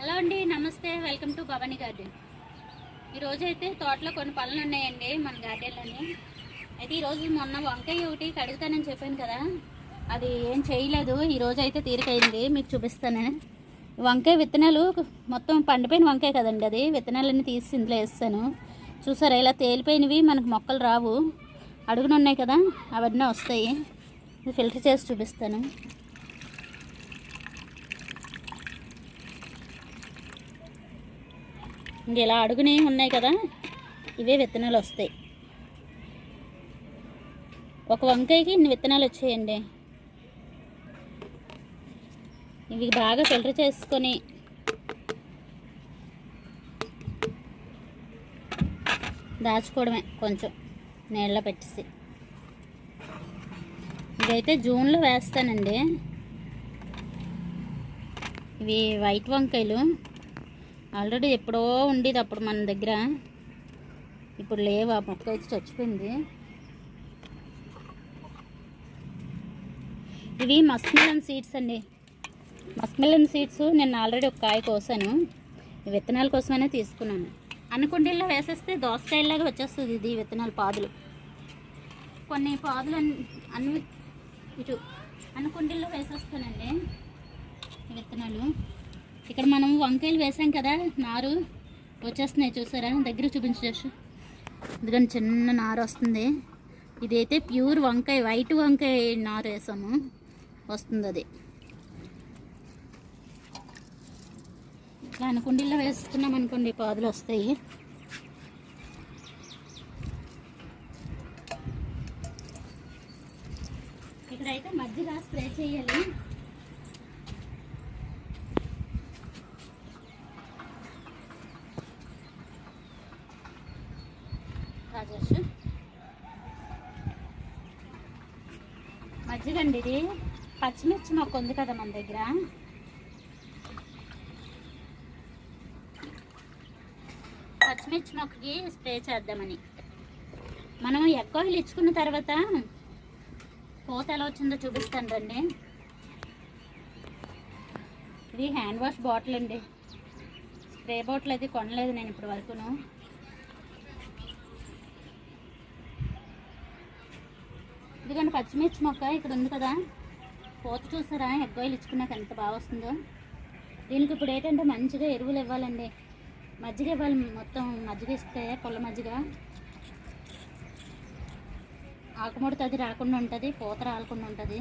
Hello అండి నమస్తే. Welcome to Bhavani garden. ఈరోజు అయితే తోటలో కొన్ని పనులు ఉన్నాయండి మన గార్డెన్లోని. అయితే ఈరోజు మొన్న వంకాయ ఒకటి కడుగుతానని చెప్పాను కదా అది ఏం చేయలేదు. ఈరోజు అయితే తీరికైంది మీకు చూపిస్తాను. వంకాయ విత్తనాలు మొత్తం పండిపోయిన వంకాయ కదండి అది. విత్తనాలన్నీ తీసి ఇందులో వేస్తాను. చూసారా ఇలా తేలిపోయినవి మనకు మొక్కలు రావు. అడుగునున్నాయి కదా అవన్నీ వస్తాయి. ఫిల్టర్ చేసి చూపిస్తాను. ఇంక ఇలా అడుగునే ఉన్నాయి కదా? ఇవే విత్తనాలు వస్తాయి. ఒక వంకాయకి ఇన్ని విత్తనాలు వచ్చాయండి. ఇవి బాగా ఫిల్టర్ చేసుకొని దాచుకోవడమే కొంచెం నీళ్ళలో పెట్టేసి. ఇదైతే జూన్లో వేస్తానండి. ఇవి వైట్ వంకాయలు. ఆల్రెడీ ఎప్పుడో ఉండేది అప్పుడు మన దగ్గర. ఇప్పుడు లేవు ఆ మొక్క అయితే చచ్చిపోయింది. ఇవి మస్మిలన్ సీడ్స్ అండి. మస్మిలన్ సీడ్స్ నేను ఆల్రెడీ ఒక కాయ కోసాను. విత్తనాల కోసమనే తీసుకున్నాను. అన్నకుండీల్లో వేసేస్తే దోసకాయలాగా వచ్చేస్తుంది ఇది విత్తనాల పాదులు. కొన్ని పాదులు అన్ని- ఇటు అన్నకుండీల్లో వేసేస్తానండి విత్తనాలు. ఇక్కడ మనం వంకాయలు వేసాం కదా నారు వచ్చేస్తున్నాయి చూసారా? దగ్గర చూపించచ్చు. ఎందుకంటే చిన్న నారు వస్తుంది. ఇదైతే ప్యూర్ వంకాయ వైట్ వంకాయ నారు వేసాము. వస్తుంది అది. ఇట్లా అనుకుండీల్లో వేస్తున్నాం అనుకోండి పాదులు వస్తాయి. ఇక్కడైతే మధ్యగా స్ప్రే చేయాలి. అండి ఇది పచ్చిమిర్చి మొక్క ఉంది కదా మన దగ్గర. పచ్చిమిర్చి మొక్కకి స్ప్రే చేద్దామని. మనం ఎక్కువ ఇచ్చుకున్న తర్వాత పూత ఎలా వచ్చిందో చూపిస్తాను రండి. ఇది హ్యాండ్ వాష్ బాటిల్ అండి. స్ప్రే బాటిల్ అయితే కొనలేదు నేను ఇప్పటి వరకును. ఇదిగోండి పచ్చిమిర్చి మొక్క ఇక్కడ ఉంది కదా. పూత చూసారా? ఎగ్గోయిలు ఇచ్చుకున్నాక ఎంత బాగా వస్తుందో. దీనికి ఇప్పుడు ఏంటంటే మంచిగా ఎరువులు ఇవ్వాలండి. మజ్జిగ ఇవ్వాలి మొత్తం మజ్జిగ ఇస్తే పొల్ల మజ్జిగ. ఆకుముడత అది రాకుండా ఉంటుంది పూత రాకుండా ఉంటుంది.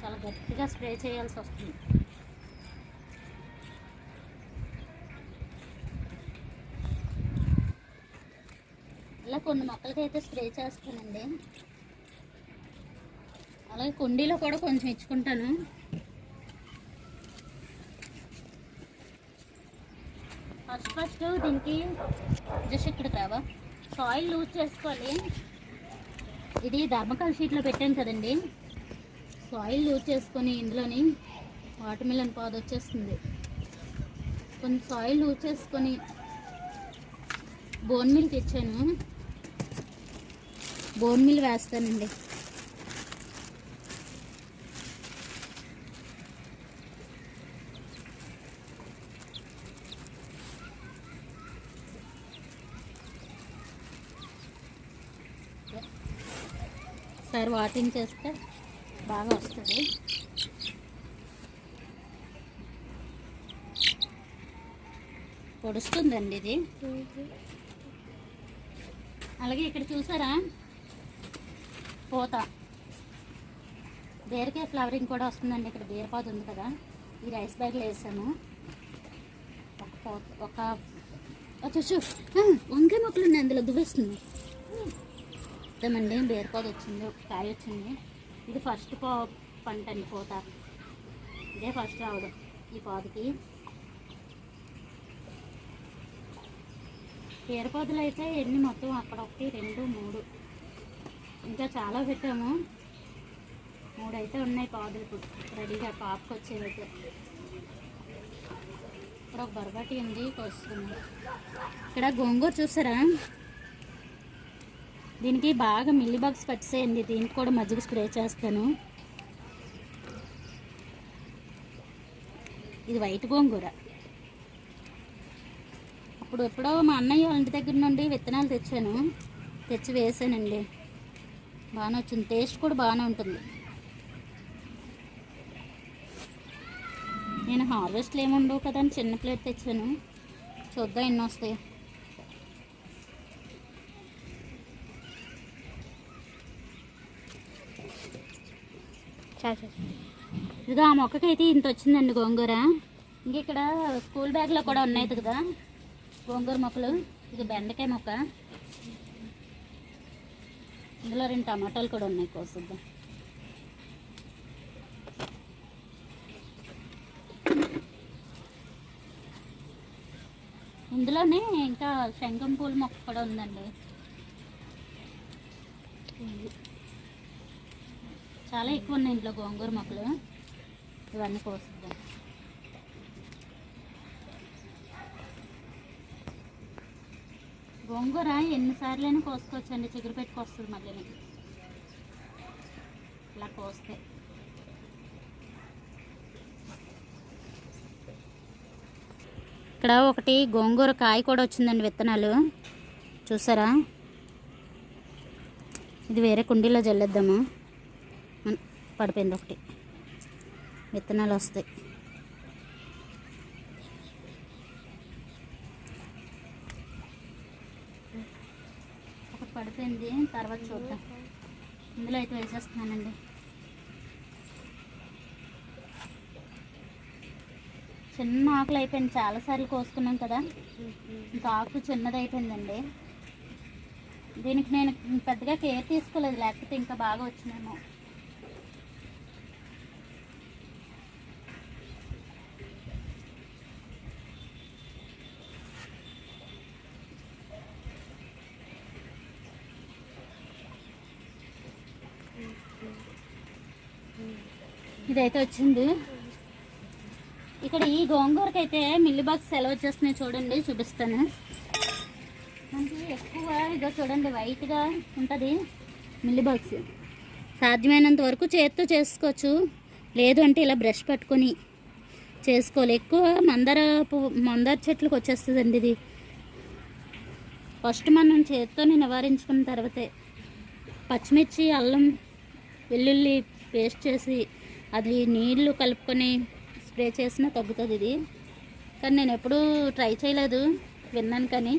చాలా గట్టిగా స్ప్రే చేయాల్సి వస్తుంది. ఇలా కొన్ని మొక్కలకి అయితే స్ప్రే చేస్తానండి. అలాగే కుండీలో కూడా కొంచెం ఇచ్చుకుంటాను. ఫస్ట్ ఫస్ట్ దీనికి జస్ట్ ఇక్కడ రావా. సాయిల్ లూజ్ చేసుకోవాలి. ఇది ధర్మకాల షీట్లో పెట్టాను కదండి. సాయిల్ లూజ్ చేసుకొని ఇందులోని వాటర్ మిలన్ పాదు వచ్చేస్తుంది. కొంచెం సాయిల్ లూజ్ చేసుకొని బోన్ మిల్క్ తెచ్చాను బోన్ మిల్ వేస్తానండి. ఒకసారి వాటింగ్ చేస్తే బాగా వస్తుంది. పొడుస్తుందండి ఇది. అలాగే ఇక్కడ చూసారా? పూత. బీరకాయ ఫ్లవరింగ్ కూడా వస్తుందండి. ఇక్కడ బీరపాదు ఉంది కదా. ఈ రైస్ బ్యాగ్లో వేసాను. ఒక పూత ఒక చూసు వంకాయ మొక్కలు ఉన్నాయి అందులో. దువ్వేస్తుంది. ఇద్దామండి. బీరపాదు వచ్చింది. ఒక కాయ వచ్చింది. ఇది ఫస్ట్ పో పంట అండి పూత. ఇదే ఫస్ట్ రావడం ఈ పాదుకి. బీరపాదులు అయితే ఎన్ని మొత్తం? అక్కడ ఒకటి రెండు మూడు. ఇంకా చాలా పెట్టాము. మూడు అయితే ఉన్నాయి పాదులు ఇప్పుడు రెడీగా పాపకు వచ్చేవైతే ఇక్కడ ఒక బొరబాటి ఉంది వస్తుంది ఇక్కడ గోంగూర చూసారా? దీనికి బాగా మిల్లీ బాక్స్ పట్టేసేయండి. దీనికి కూడా మజ్జిగ స్ప్రే చేస్తాను. ఇది వైట్ గోంగూర. అప్పుడు ఎప్పుడో మా అన్నయ్య వాళ్ళ ఇంటి దగ్గర నుండి విత్తనాలు తెచ్చాను. తెచ్చి వేసానండి. బాగానే వచ్చింది టేస్ట్ కూడా బాగానే ఉంటుంది. నేను హార్వెస్ట్లు ఏమి ఉండవు కదా అని చిన్న ప్లేట్ తెచ్చాను. చూద్దాం ఎన్ని వస్తాయి. ఇదిగో ఆ మొక్కకైతే ఇంత వచ్చిందండి గోంగూర. ఇంక ఇక్కడ స్కూల్ బ్యాగ్లో కూడా ఉన్నాయి కదా గోంగూర మొక్కలు. ఇది బెండకాయ మొక్క. ఇందులో రెండు టమాటాలు కూడా ఉన్నాయి కోసిద్దాం ఇందులోనే ఇంకా శంఖం పూల మొక్క కూడా ఉందండి. చాలా ఎక్కువ ఉన్నాయి ఇంట్లో గోంగూర మొక్కలు. ఇవన్నీ కోసిద్దాం గోంగూర ఎన్నిసార్లైనా కోసుకోవచ్చండి. చిగురు పెట్టుకొస్తుంది మళ్ళీ ఇలా కోస్తే. ఇక్కడ ఒకటి గోంగూర కాయ కూడా వచ్చిందండి విత్తనాలు. చూసారా? ఇది వేరే కుండీలో జల్లేద్దాము. పడిపోయింది ఒకటి. విత్తనాలు వస్తాయి. పడిపోయింది. తర్వాత చూద్దాం. ఇందులో అయితే వేసేస్తున్నానండి చిన్న ఆకులు అయిపోయింది. చాలాసార్లు కోసుకున్నాం కదా. ఇంకా ఆకు చిన్నది అయిపోయిందండి. దీనికి నేను పెద్దగా కేర్ తీసుకోలేదు. లేకపోతే ఇంకా బాగా వచ్చినేమో ఇదైతే వచ్చింది. ఇక్కడ ఈ గోంగూరకి అయితే మిల్లి బాక్స్ ఎలా వచ్చేస్తున్నాయి చూడండి చూపిస్తాను. మనకి ఎక్కువ ఇదో చూడండి వైట్గా ఉంటుంది మిల్లి బాక్స్. సాధ్యమైనంత వరకు చేత్తో చేసుకోవచ్చు. లేదు అంటే ఇలా బ్రష్ పట్టుకొని చేసుకోవాలి. ఎక్కువ మందార పువ్వు మందార చెట్లకు వచ్చేస్తుందండి ఇది. ఫస్ట్ మనం చేత్తోనే నివారించుకున్న తర్వాతే పచ్చిమిర్చి అల్లం వెల్లుల్లి పేస్ట్ చేసి అది నీళ్ళు కలుపుకొని స్ప్రే చేసినా తగ్గుతుంది ఇది. కానీ నేను ఎప్పుడూ ట్రై చేయలేదు విన్నాను కానీ.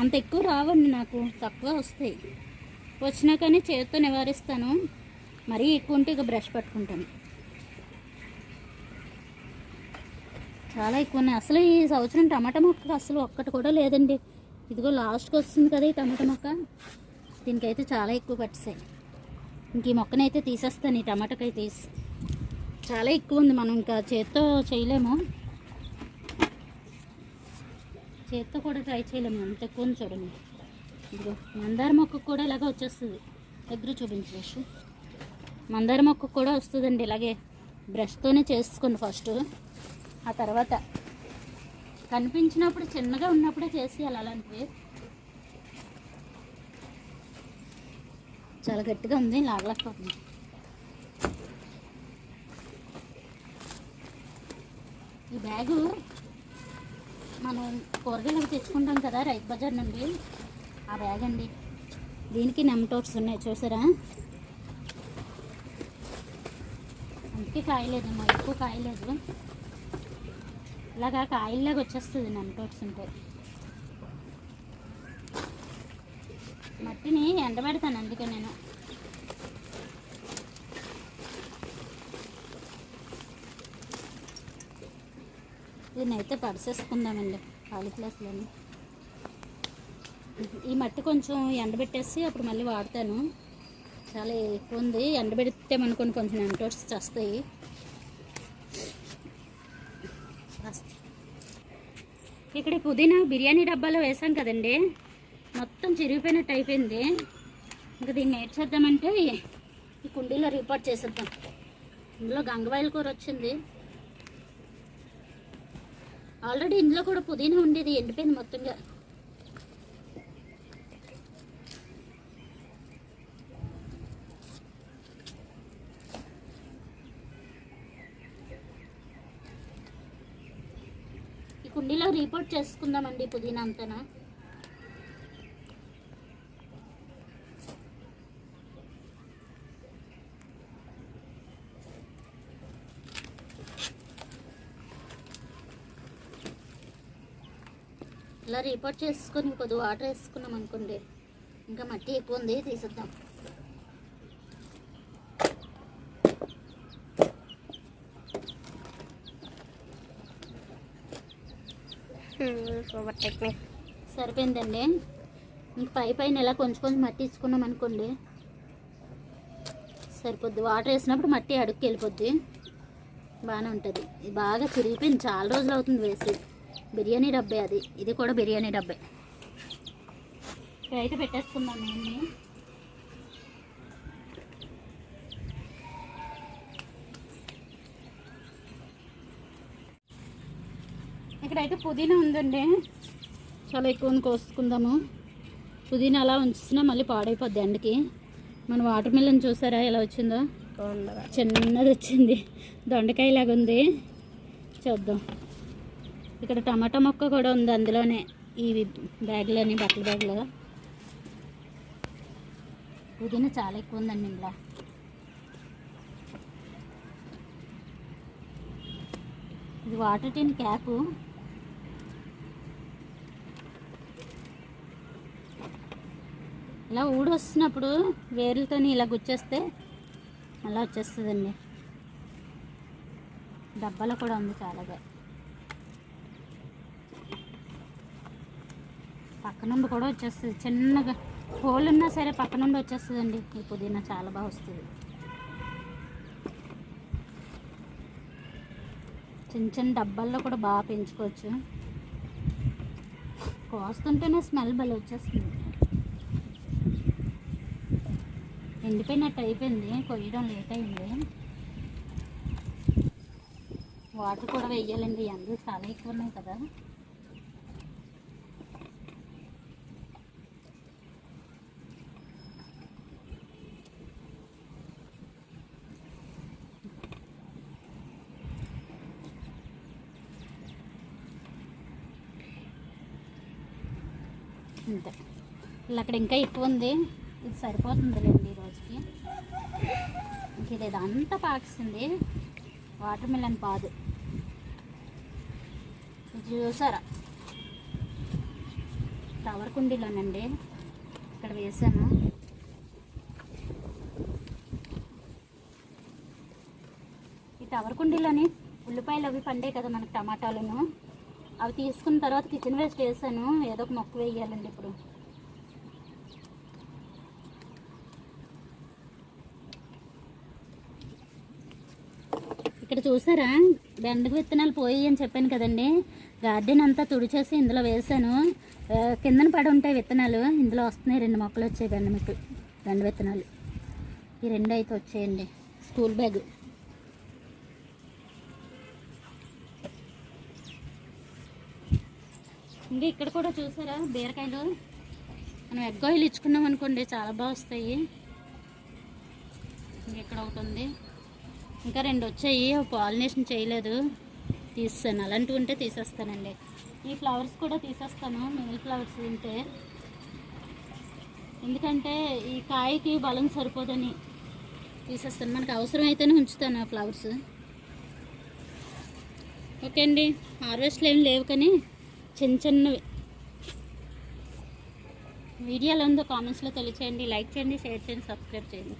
అంత ఎక్కువ రావండి నాకు తక్కువ వస్తాయి. వచ్చినా కానీ చేతితో నివారిస్తాను మరీ ఎక్కువ ఉంటే ఇక బ్రష్ పట్టుకుంటాను. చాలా ఎక్కువ ఉన్నాయి. అసలు ఈ సంవత్సరం టమాటా మొక్క అసలు ఒక్కటి కూడా లేదండి. ఇదిగో లాస్ట్కి వస్తుంది కదా ఈ టమాటా మొక్క. దీనికైతే చాలా ఎక్కువ పట్టిస్తాయి. ఇంక ఈ మొక్కనైతే తీసేస్తాను ఈ టమాటాకై తీసి. చాలా ఎక్కువ ఉంది మనం ఇంకా చేత్తో చేయలేము. చేత్తో కూడా ట్రై చేయలేము అంత ఎక్కువ ఉంది చూడండి. ఇదిగో మందార మొక్క కూడా ఇలాగే వచ్చేస్తుంది. దగ్గర చూపించవచ్చు మందార మొక్క కూడా వస్తుందండి ఇలాగే బ్రష్తోనే చేసుకోండి ఫస్ట్ ఆ తర్వాత కనిపించినప్పుడు చిన్నగా ఉన్నప్పుడే చేసేయాలి అలాంటివి. చాలా గట్టిగా ఉంది లాగలేకపోతుంది ఈ బ్యాగు మనం కూరగాయలు అవి తెచ్చుకుంటాం కదా రైతు బజార్ నుండి. ఆ బ్యాగ్ అండి. దీనికి నెమ్టోట్స్ ఉన్నాయి చూసారా? అందుకే కాయలేదేమో ఎక్కువ కాయలేదు. ఇలాగా కాయల్లాగా వచ్చేస్తుంది నెమ్టోట్స్ ఉంటే. మట్టిని ఎండబెడతాను అందుకే నేను. దీన్నైతే అయితే పడిసేసుకుందామండి ఖాళీ ఈ మట్టి కొంచెం ఎండబెట్టేసి అప్పుడు మళ్ళీ వాడతాను. చాలా ఎక్కువ ఉంది. ఎండబెడితే మనకొని కొంచెం ఎంటోట్స్ వస్తాయి ఇక్కడ పుదీనా బిర్యానీ డబ్బాలో వేసాం కదండి. మొత్తం చిరిగిపోయినట్టు అయిపోయింది. ఇంకా దీన్ని నేర్చేద్దామంటే ఈ కుండీలో రిపోర్ట్ చేసేద్దాం. ఇందులో గంగవాయిల కూర వచ్చింది. ఆల్రెడీ ఇందులో కూడా పుదీనా ఉండేది ఎండిపోయింది మొత్తంగా. ఈ కుండీలో రిపోర్ట్ చేసుకుందామండి పుదీనా అంతనా. ఇలా రిపోర్ట్ చేసుకొని కొద్ది వాటర్ వేసుకున్నాం అనుకోండి ఇంకా మట్టి ఎక్కువ ఉంది తీసేద్దాం. సూపర్ టెక్నిక్ సరిపోయిందండి. ఇంక పై పైన ఇలా కొంచెం కొంచెం మట్టి ఇచ్చుకున్నాం అనుకోండి సరిపోద్ది. వాటర్ వేసినప్పుడు మట్టి అడుగుకి వెళ్ళిపోద్ది. బాగానే ఉంటుంది. బాగా చిరిగిపోయింది. చాలా రోజులు అవుతుంది వేసి. బిర్యానీ డబ్బే అది. ఇది కూడా బిర్యానీ డబ్బే. ఇక్కడైతే పెట్టేసుకుందాం నేను ఇక్కడైతే పుదీనా ఉందండి. చాలా ఎక్కువ కోసుకుందాము. పుదీనా అలా ఉంచినా మళ్ళీ పాడైపోద్ది ఎండకి. మన వాటర్ మిల్లన్ చూసారా ఎలా వచ్చిందో? చిన్నది వచ్చింది. దొండకాయ లాగా ఉంది చూద్దాం. ఇక్కడ టమాటా మొక్క కూడా ఉంది అందులోనే ఈ బ్యాగ్లోని బట్టల బ్యాగ్లో. పుదీనా చాలా ఎక్కువ ఉందండి ఇంట్లో ఇది వాటర్ టిన్ క్యాపు. ఇలా ఊడి వస్తున్నప్పుడు వేర్లతోని ఇలా గుచ్చేస్తే అలా వచ్చేస్తుందండి. డబ్బాలో కూడా ఉంది చాలాగా. పక్కనుండి కూడా వచ్చేస్తుంది. చిన్నగా హోల్ ఉన్నా సరే పక్క నుండి వచ్చేస్తుందండి. ఈ పుదీనా చాలా బాగా వస్తుంది. చిన్న చిన్న డబ్బాల్లో కూడా బాగా పెంచుకోవచ్చు. కోస్తుంటేనే స్మెల్ భలే వచ్చేస్తుంది. ఎండిపోయినట్టు అయిపోయింది. కొయ్యడం లేట్ అయింది. వాటర్ కూడా వేయాలండి ఎండలు చాలా ఎక్కువ ఉన్నాయి కదా. అంతే. ఇలా అక్కడ ఇంకా ఎక్కువ ఉంది. ఇది సరిపోతుందిలేండి ఈ రోజుకి. ఇంక ఇది అంతా పాకిస్తుంది. వాటర్ మిలన్ పాదు చూసారా? టవర్ కుండీలోనండి. ఇక్కడ వేసాను. ఈ టవర్ కుండీలోని ఉల్లిపాయలు అవి పండే కదా మనకు టమాటాలను. అవి తీసుకున్న తర్వాత కిచెన్ వేస్ట్ వేసాను. ఏదో ఒక మొక్క వేయాలండి ఇప్పుడు. ఇక్కడ చూసారా? బెండకు విత్తనాలు పోయి అని చెప్పాను కదండి. గార్డెన్ అంతా తుడిచేసి ఇందులో వేసాను. కిందన పడి ఉంటాయి విత్తనాలు. ఇందులో వస్తున్నాయి రెండు మొక్కలు వచ్చాయి బెండ మీకు బెండ విత్తనాలు. ఈ రెండు అయితే వచ్చాయండి. School bag. ఇంకా ఇక్కడ కూడా చూసారా? బీరకాయలు. మనం ఎగ్ ఆయిల్ ఇచ్చుకున్నాం అనుకోండి చాలా బాగా వస్తాయి. ఇక్కడ ఒకటి ఉంది. ఇంకా రెండు వచ్చాయి. పాలినేషన్ చేయలేదు. తీస్తాను అలాంటివి ఉంటే తీసేస్తానండి. ఈ ఫ్లవర్స్ కూడా తీసేస్తాను. మేల్ ఫ్లవర్స్ ఉంటే. ఎందుకంటే ఈ కాయకి బలం సరిపోదని తీసేస్తాను. మనకు అవసరం అయితేనే ఉంచుతాను ఆ ఫ్లవర్స్. ఓకే అండి. హార్వెస్ట్లు ఏం లేవు కానీ చిన్న చిన్నవి. వీడియోలో ఉందో కామెంట్స్లో తెలియచేయండి. లైక్ చేయండి షేర్ చేయండి సబ్స్క్రైబ్ చేయండి.